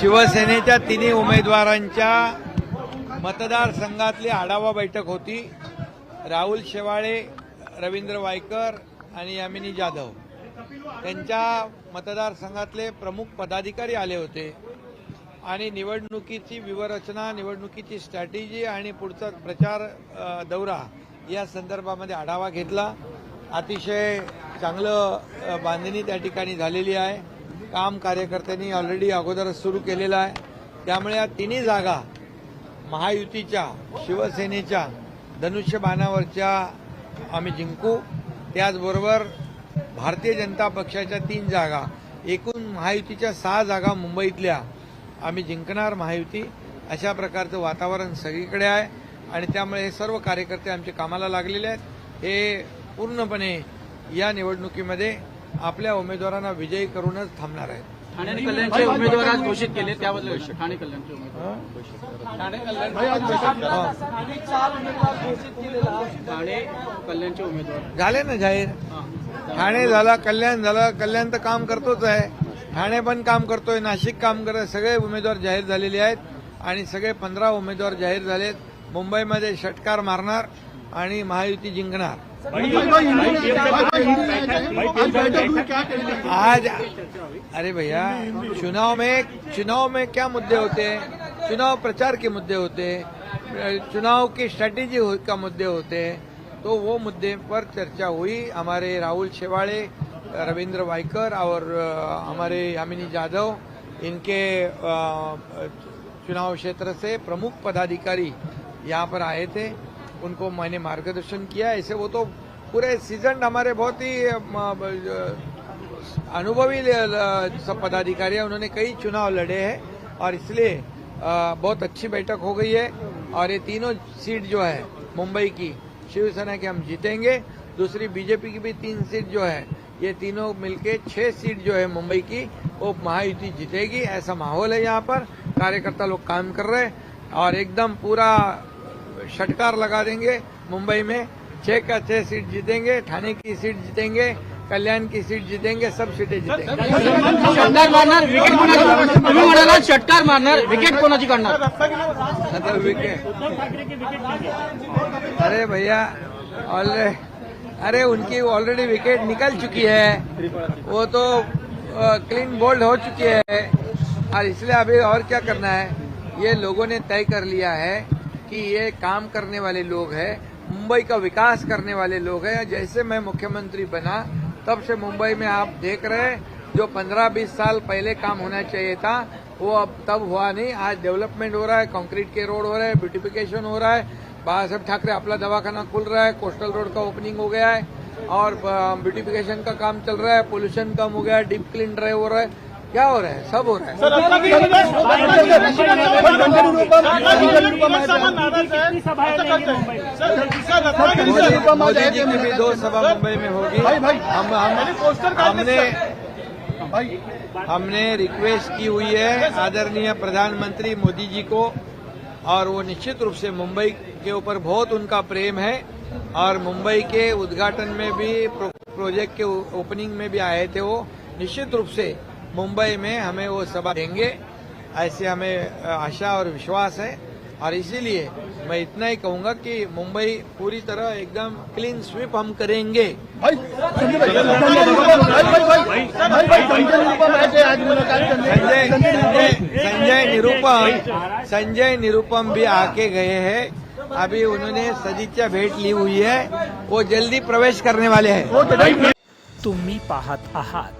शिवसेनेच्या तिन्ही उमेदवारांच्या मतदारसंघातली आढावा बैठक होती. राहुल शेवाळे रवींद्र वायकर आणि यामिनी जाधव. त्यांच्या मतदारसंघातले प्रमुख पदाधिकारी आले होते. आणि निवडणुकीची विवरचना निवडणुकीची स्ट्रॅटेजी आणि पुढचा प्रचार दौरा या संदर्भामध्ये आढावा घेतला. अतिशय चांगलं बांधणी त्या ठिकाणी झालेली आहे. काम कार्यकर्त्यांनी ऑलरेडी अगोदरच सुरू केलेलं आहे. त्यामुळे या तिन्ही जागा महायुतीच्या शिवसेनेच्या धनुष्यबाणावरच्या आम्ही जिंकू. त्याचबरोबर भारतीय जनता पक्षाच्या तीन जागा एकूण महायुतीच्या सहा जागा मुंबईतल्या आम्ही जिंकणार महायुती. अशा प्रकारचं वातावरण सगळीकडे आहे आणि त्यामुळे हे सर्व कार्यकर्ते आमच्या कामाला लागलेले आहेत. हे पूर्णपणे या निवडणुकीमध्ये आपल्या उमेदवारांना विजयी करूनच थांबणार आहेत. ठाणे आणि कल्याणचे उमेदवार आज घोषित केले त्याबद्दल ठाणे कल्याणचे उमेदवार ठाणे कल्याण ठाणे कल्याणचे उमेदवार. झाले ना जाहीर. ठाणे झाला कल्याण झालं कल्याण तर काम करतोच आहे. ठाणे पण काम करतोय नाशिक काम करत सगळे उमेदवार जाहीर झालेले आहेत. आणि सगळे पंधरा उमेदवार जाहीर झालेत. मुंबईमध्ये षटकार मारणार आणि महायुती जिंकणार. आज अरे भैया चुनाव में चुनाव में क्या मुद्दे होते हैं चुनाव प्रचार के मुद्दे होते हैं चुनाव की स्ट्रैटेजी हो- का मुद्दे होते हैं तो वो मुद्दे पर चर्चा हुई हमारे राहुल शेवाड़े रविंद्र वाइकर और अ, हमारे यामिनी जाधव इनके अ, चुनाव क्षेत्र से प्रमुख पदाधिकारी यहाँ पर आए थे उनको मैंने मार्गदर्शन किया, ऐसे वो तो पूरे सीज़न हमारे बहुत ही अनुभवी सब पदाधिकारी हैं, उन्होंने कई चुनाव लड़े हैं और इसलिए बहुत अच्छी बैठक हो गई है और ये तीनों सीट जो है, मुंबई की, शिवसेना की हम जीतेंगे, दूसरी बीजेपी की भी तीन सीट जो है, ये तीनों मिलके छह सीट जो है मुंबई की, वो महायुति जीतेगी, ऐसा माहौल है यहाँ पर, कार्यकर्ता लोग काम कर रहे हैं और एकदम पूरा षटकार लगा देंगे मुंबई में। छह का छह सीट जीतेंगे ठाणे की सीट जीतेंगे कल्याण की सीट जीतेंगे सब सीटें जीतेंगे। षटकार मारणार विकेट कोणाची तुम्ही म्हणाला षटकार मारणार विकेट कोणाची काढणार? विकेट अरे भैया ऑलरेडी अरे उनकी ऑलरेडी विकेट निकल चुकी है। वो तो क्लीन बोल्ड हो चुकी है। और इसलिए अभी और क्या करना है? ये लोगों ने तय कर लिया है। कि ये काम करने वाले लोग हैं, मुंबई का विकास करने वाले लोग हैं। जैसे मैं मुख्यमंत्री बना, तब से मुंबई में आप देख रहे हैं, जो 15-20 साल पहले काम होना चाहिए था, वो अब तब हुआ नहीं। आज डेवलपमेंट हो रहा है, कंक्रीट के रोड हो रहे हैं, ब्यूटिफिकेशन हो रहा है। बाबा साहब ठाकरे अपना दवाखाना खुल रहा है, कोस्टल रोड का ओपनिंग हो गया है, और ब्यूटिफिकेशन का काम चल रहा है, पोल्यूशन कम हो गया है डीप क्लीन ड्राइव हो रहा है। क्या हो रहा है सब हो रहा है मोदी जी की भी दो सभा मुंबई में होगी हम हम हमने हमने रिक्वेस्ट की हुई है आदरणीय प्रधानमंत्री मोदी जी को और वो निश्चित रूप से मुंबई के ऊपर बहुत उनका प्रेम है और मुंबई के उद्घाटन में भी प्रो, प्रोजेक्ट के ओपनिंग में भी आए थे वो निश्चित रूप से मुंबई में हमें वो सभा देंगे ऐसे हमें आशा और विश्वास है। और इसीलिए मैं इतना ही कहूँगा कि मुंबई पूरी तरह एकदम क्लीन स्वीप हम करेंगे। संजय संजय संजय निरुपम संजय निरुपम भी आके गए हैं। अभी उन्होंने सदिच्छा भेंट ली हुई है। वो जल्दी प्रवेश करने वाले हैं। तुम्ही पाहत आहात।